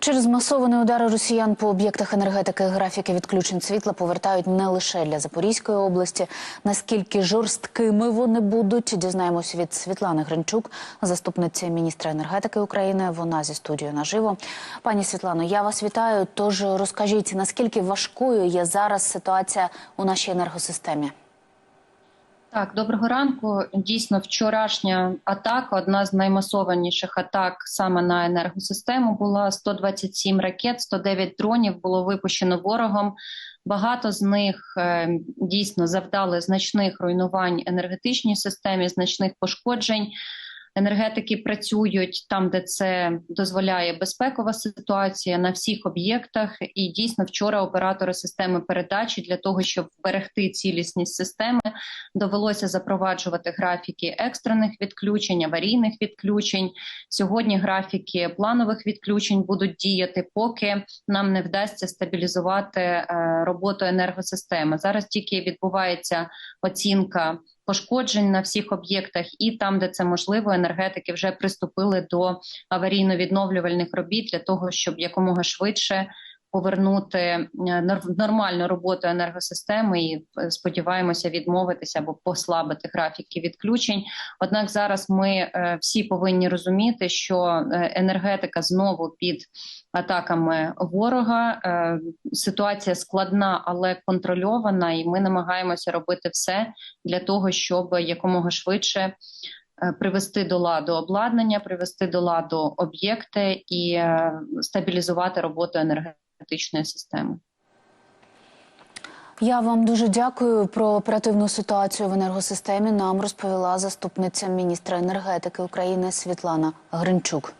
Через масовані удари росіян по об'єктах енергетики графіки відключень світла повертають не лише для Запорізької області. Наскільки жорсткими вони будуть, дізнаємося від Світлани Гринчук, заступниці міністра енергетики України. Вона зі студією наживо. Пані Світлано, я вас вітаю. Тож розкажіть, наскільки важкою є зараз ситуація у нашій енергосистемі? Так, доброго ранку. Дійсно, вчорашня атака, одна з наймасованіших атак саме на енергосистему, була 127 ракет, 109 дронів було випущено ворогом. Багато з них е, дійсно завдали значних руйнувань енергетичній системі, значних пошкоджень. Енергетики працюють там, де це дозволяє безпекова ситуація на всіх об'єктах. І дійсно вчора оператори системи передачі для того, щоб вберегти цілісність системи, довелося запроваджувати графіки екстрених відключень, аварійних відключень. Сьогодні графіки планових відключень будуть діяти, поки нам не вдасться стабілізувати е, роботу енергосистеми. Зараз тільки відбувається оцінка пошкоджень на всіх об'єктах, і там, де це можливо, енергетики вже приступили до аварійно-відновлювальних робіт для того, щоб якомога швидше повернути е, нормальну роботу енергосистеми і е, сподіваємося відмовитися або послабити графіки відключень. Однак зараз ми е, всі повинні розуміти, що енергетика знову під атаками ворога. Ситуація складна, але контрольована, і ми намагаємося робити все для того, щоб якомога швидше привести до ладу обладнання, привести до ладу об'єкти і стабілізувати роботу енергетичної системи. Я вам дуже дякую про оперативну ситуацію в енергосистемі. Нам розповіла заступниця міністра енергетики України Світлана Гринчук.